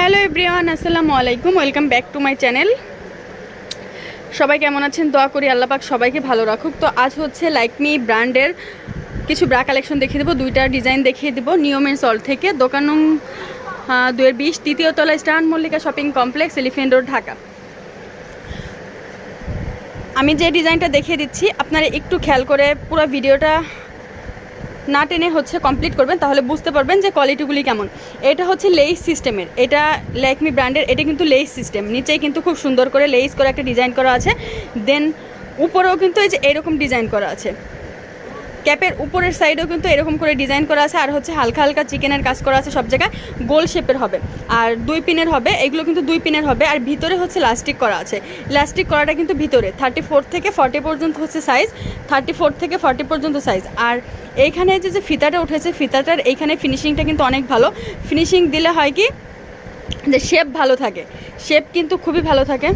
Hello everyone, আসসালামু আলাইকুম। Welcome back to my channel. সবাই কেমন আছেন? দোয়া করি আল্লাহ পাক সবাইকে ভালো রাখুক। তো আজ হচ্ছে লাইকমি ব্র্যান্ডের কিছু ব্রা কালেকশন দেখিয়ে দেবো, দুইটা ডিজাইন দেখিয়ে দেবো নিয়মের সল থেকে। দোকান নং দুয়ের বিশ, তৃতীয় তলা স্টান Mallika shopping complex elephant road Dhaka. আমি যে ডিজাইনটা দেখিয়ে দিচ্ছি, আপনারা একটু খেয়াল করে পুরো ভিডিওটা না টেনে হচ্ছে কমপ্লিট করবেন, তাহলে বুঝতে পারবেন যে কোয়ালিটিগুলি কেমন। এটা হচ্ছে লেইস সিস্টেমের এটা ল্যাকমি ব্র্যান্ডের এটা কিন্তু লেইস সিস্টেম নিচেই কিন্তু খুব সুন্দর করে লেইস করে একটা ডিজাইন করা আছে। দেন উপরেও কিন্তু এই যে এরকম ডিজাইন করা আছে। ক্যাপের উপরের সাইডেও কিন্তু এরকম করে ডিজাইন করা আছে, আর হচ্ছে হালকা হালকা চিকেনের কাজ করা আছে, সব জায়গায় গোল শেপের হবে। আর দুই পিনের হবে, এগুলো কিন্তু দুই পিনের হবে, আর ভিতরে হচ্ছে লাস্টিক করা আছে। লাস্টিক করাটা কিন্তু ভিতরে থার্টি ফোর থেকে ফর্টি পর্যন্ত হচ্ছে সাইজ থার্টি ফোর থেকে ফর্টি পর্যন্ত সাইজ আর এইখানে যে যে ফিতাটা উঠেছে, ফিতাটার এইখানে ফিনিশিংটা কিন্তু অনেক ভালো। ফিনিশিং দিলে হয় কি, যে শেপ ভালো থাকে শেপ কিন্তু খুবই ভালো থাকে।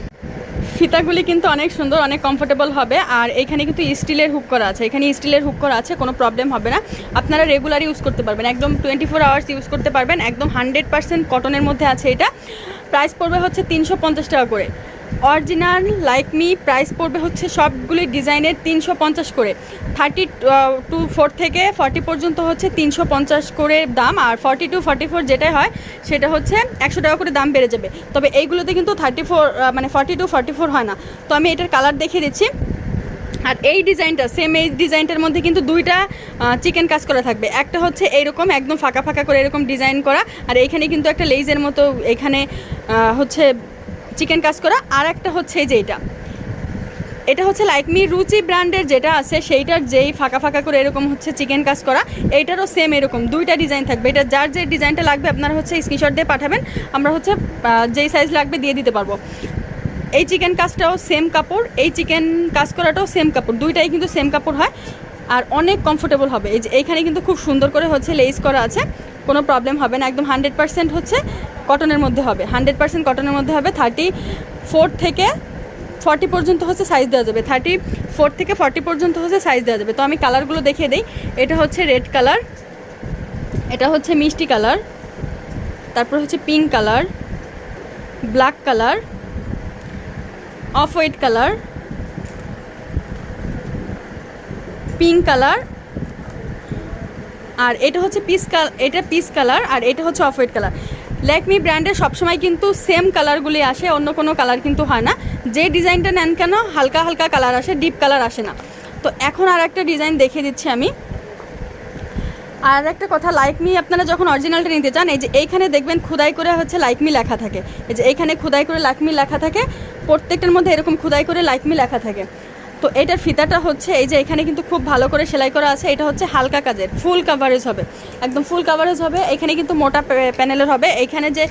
ফিতাগুলি কিন্তু অনেক সুন্দর, অনেক কমফোর্টেবল হবে। আর এখানে কিন্তু স্টিলের হুক করা আছে। এখানে স্টিলের হুক করা আছে, কোনো প্রবলেম হবে না। আপনারা রেগুলার ইউজ করতে পারবেন। একদম টোয়েন্টি ফোর আওয়ার্স ইউজ করতে পারবেন। একদম হান্ড্রেড পার্সেন্ট কটনের মধ্যে আছে এটা। প্রাইস পড়বে হচ্ছে তিনশো পঞ্চাশ টাকা করে। অরিজিনাল লাইক মি প্রাইস পড়বে হচ্ছে সবগুলি ডিজাইনের তিনশো পঞ্চাশ করে। থার্টি টু ফোর থেকে ফর্টি পর্যন্ত হচ্ছে তিনশো পঞ্চাশ করে দাম, আর ফর্টি টু ফর্টি ফোর যেটাই হয়, সেটা হচ্ছে একশো টাকা করে দাম বেড়ে যাবে। তবে এইগুলোতে কিন্তু থার্টি ফোর মানে ফর্টি টু ফর্টি ফোর হয় না। তো আমি এটার কালার দেখিয়ে দিচ্ছি। আর এই ডিজাইনটা সেম এই ডিজাইনটার মধ্যে কিন্তু দুইটা চিকেন কাজ করা থাকবে। একটা হচ্ছে এইরকম, একদম ফাঁকা ফাঁকা করে এরকম ডিজাইন করা। আর এইখানে কিন্তু একটা লেইজের মতো, এখানে হচ্ছে চিকেন কাজ করা। আর একটা হচ্ছে যে এটা। এটা হচ্ছে লাইকমি রুচি ব্র্যান্ডের যেটা আছে, সেইটার যেই ফাঁকা ফাঁকা করে এরকম হচ্ছে চিকেন কাজ করা, এইটারও সেম এরকম। দুইটা ডিজাইন থাকবে। এটা যার যে ডিজাইনটা লাগবে, আপনারা হচ্ছে স্ক্রিনশট দিয়ে পাঠাবেন। আমরা হচ্ছে যেই সাইজ লাগবে দিয়ে দিতে পারব। এই চিকেন কাজটাও সেম কাপড়, এই চিকেন কাজ করাটাও সেম কাপড়। দুইটাই কিন্তু সেম কাপড় হয়। আর অনেক কমফোর্টেবল হবে। এই যে, এইখানে কিন্তু খুব সুন্দর করে হচ্ছে লেস করা আছে। কোনো প্রবলেম হবে না। একদম হান্ড্রেড পার্সেন্ট হচ্ছে। কটনের মধ্যে হবে। হান্ড্রেড পার্সেন্ট কটনের মধ্যে হবে। থার্টি ফোর থেকে ফর্টি পর্যন্ত হচ্ছে সাইজ দেওয়া যাবে। থার্টি ফোর থেকে ফর্টি পর্যন্ত হচ্ছে সাইজ দেওয়া যাবে। তো আমি কালারগুলো দেখিয়ে দিই। এটা হচ্ছে রেড কালার এটা হচ্ছে মিষ্টি কালার তারপর হচ্ছে pink colour black colour off white colour pink colour আর এটা হচ্ছে পিস কালার এটা পিস কালার আর এটা হচ্ছে অফ হোয়াইট কালার ল্যাকমি ব্র্যান্ডের সবসময় কিন্তু সেম কালারগুলি আসে, অন্য কোনো কালার কিন্তু হয় না। যে ডিজাইনটা নেন কেন, হালকা হালকা কালার আসে ডিপ কালার আসে না। তো এখন আর একটা ডিজাইন দেখিয়ে দিচ্ছি আমি। আর একটা কথা লাইক মি আপনারা যখন অরিজিনালটা নিতে চান, এই যে এইখানে দেখবেন খুদাই করে হচ্ছে লাইক মি লেখা থাকে। এই যে এইখানে খুদাই করে লাইক মি লেখা থাকে, প্রত্যেকটার মধ্যে এরকম খুদাই করে লাইক মি লেখা থাকে। তো এটার ফিতাটা হচ্ছে এই যে এখানে কিন্তু খুব ভালো করে সেলাই করা আছে। এটা হচ্ছে হালকা কাজের, ফুল কাভারেজ হবে, একদম ফুল কাভারেজ হবে। এখানে কিন্তু মোটা প্যানেলের হবে। এখানে যে,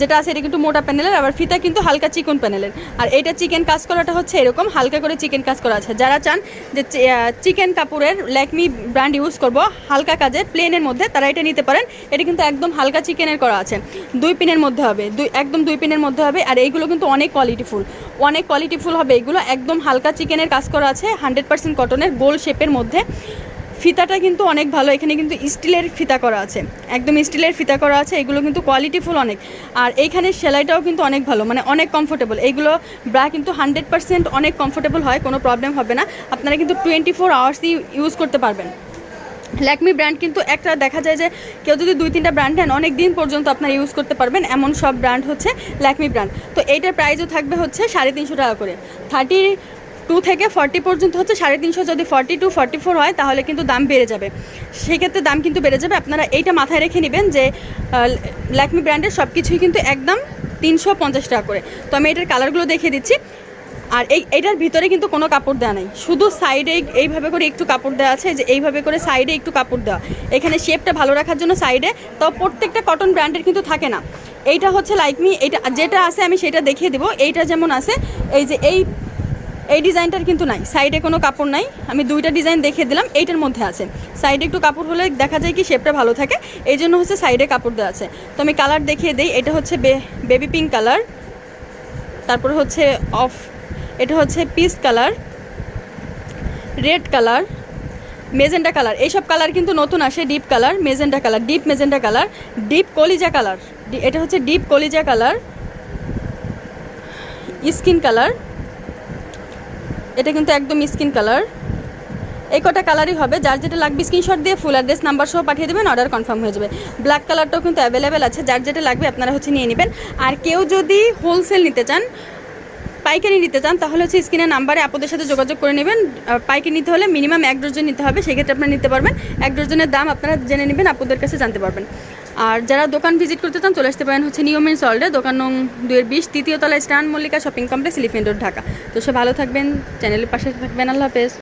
যেটা আছে এটা কিন্তু মোটা প্যানেলের আবার ফিতা কিন্তু হালকা চিকন প্যানেলের আর এটা চিকেন কাজ করাটা হচ্ছে এরকম, হালকা করে চিকেন কাজ করা আছে। যারা চান যে চিকেন কাপড়ের ল্যাকমি ব্র্যান্ড ইউজ করব, হালকা কাজের প্লেনের মধ্যে, তারা এটা নিতে পারেন। এটা কিন্তু একদম হালকা চিকেনের করা আছে। দুই পিনের মধ্যে হবে, দুই, একদম দুই পিনের মধ্যে হবে। আর এইগুলো কিন্তু অনেক কোয়ালিটিফুল অনেক কোয়ালিটিফুল হবে এগুলো। একদম হালকা চিকেনের কাজ করা আছে হান্ড্রেড পার্সেন্ট কটনের গোল শেপের মধ্যে। ফিতাটা কিন্তু অনেক ভালো, এখানে কিন্তু স্টিলের ফিতা করা আছে। একদম স্টিলের ফিতা করা আছে, এগুলো কিন্তু কোয়ালিটিফুল অনেক। আর এইখানে সেলাইটাও কিন্তু অনেক ভালো মানে অনেক কমফোর্টেবল এইগুলো ব্রা কিন্তু হান্ড্রেড পার্সেন্ট অনেক কমফোর্টেবল হয়, কোনো প্রবলেম হবে না। আপনারা কিন্তু টোয়েন্টি ফোর আওয়ার্সই ইউজ করতে পারবেন। ল্যাকমি ব্র্যান্ড কিন্তু একটা দেখা যায় যে, কেউ যদি দুই তিনটা ব্র্যান্ড নেন, অনেক দিন পর্যন্ত আপনারা ইউজ করতে পারবেন। এমন সব ব্র্যান্ড হচ্ছে ল্যাকমি ব্র্যান্ড তো এইটার প্রাইসও থাকবে হচ্ছে সাড়ে তিনশো টাকা করে। থার্টি টু থেকে ফর্টি পর্যন্ত হচ্ছে সাড়ে তিনশো, যদি ফর্টি টু ফর্টি ফোর হয়, তাহলে কিন্তু দাম বেড়ে যাবে। সেক্ষেত্রে দাম কিন্তু বেড়ে যাবে। আপনারা এইটা মাথায় রেখে নেবেন যে ল্যাকমি ব্র্যান্ডের সব কিছুই কিন্তু একদম তিনশো পঞ্চাশ টাকা করে। তো আমি এটার কালারগুলো দেখিয়ে দিচ্ছি। আর এই এইটার ভিতরে কিন্তু কোনো কাপড় দেওয়া নেই। শুধু সাইডে এইভাবে করে একটু কাপড় দেওয়া আছে, যে এইভাবে করে সাইডে একটু কাপড় দেওয়া। এখানে শেপটা ভালো রাখার জন্য সাইডে তো প্রত্যেকটা কটন ব্র্যান্ডের কিন্তু থাকে না। এইটা হচ্ছে লাইকমি এইটা যেটা আছে আমি সেটা দেখিয়ে দেবো। এইটা যেমন আছে, এই যে এই এই ডিজাইনটার কিন্তু নাই সাইডে কোনো কাপড় নাই। আমি দুইটা ডিজাইন দেখিয়ে দিলাম, এইটার মধ্যে আছে। সাইডে একটু কাপড় হলে দেখা যায় কি শেপটা ভালো থাকে, এই জন্য হচ্ছে সাইডে কাপড় দেওয়া আছে। তো আমি কালার দেখিয়ে দিই, এটা হচ্ছে বেবি পিঙ্ক কালার তারপর হচ্ছে অফ এটা হচ্ছে peach colour red colour magenta colour এইসব কালার কিন্তু নতুন আসে deep colour magenta colour deep magenta colour deep কলিজা কালার এটা হচ্ছে ডিপ কলিজা কালার স্কিন কালার এটা কিন্তু একদম স্কিন কালার এই কটা কালারই হবে, যার যেটা লাগবে স্ক্রিনশট দিয়ে ফুল অ্যাড্রেস নাম্বার সহ পাঠিয়ে দেবেন অর্ডার কনফার্ম হয়ে যাবে। ব্ল্যাক কালারটাও কিন্তু অ্যাভেলেবেল আছে, যার যেটা লাগবে আপনারা হচ্ছে নিয়ে নেবেন। আর কেউ যদি হোলসেল নিতে চান পাইকারি নিতে চান, তাহলে হচ্ছে স্ক্রিনের নাম্বারে আপনাদের সাথে যোগাযোগ করে নেবেন। পাইকারি নিতে হলে মিনিমাম এক ডজন নিতে হবে, সেক্ষেত্রে আপনারা নিতে পারবেন। এক ডজনের দাম আপনারা জেনে নেবেন আপনাদের কাছে জানতে পারবেন। আর যারা দোকান ভিজিট করতে চান, চলে আসতে পারেন হচ্ছে নিয়মের সল্টে দোকান নং দুয়ের বিশ, তৃতীয় তলায় স্টান Mallika shopping complex elephant road, Dhaka. তো সে ভালো থাকবেন, চ্যানেলের পাশে থাকবেন, আল্লাহ হাফেজ।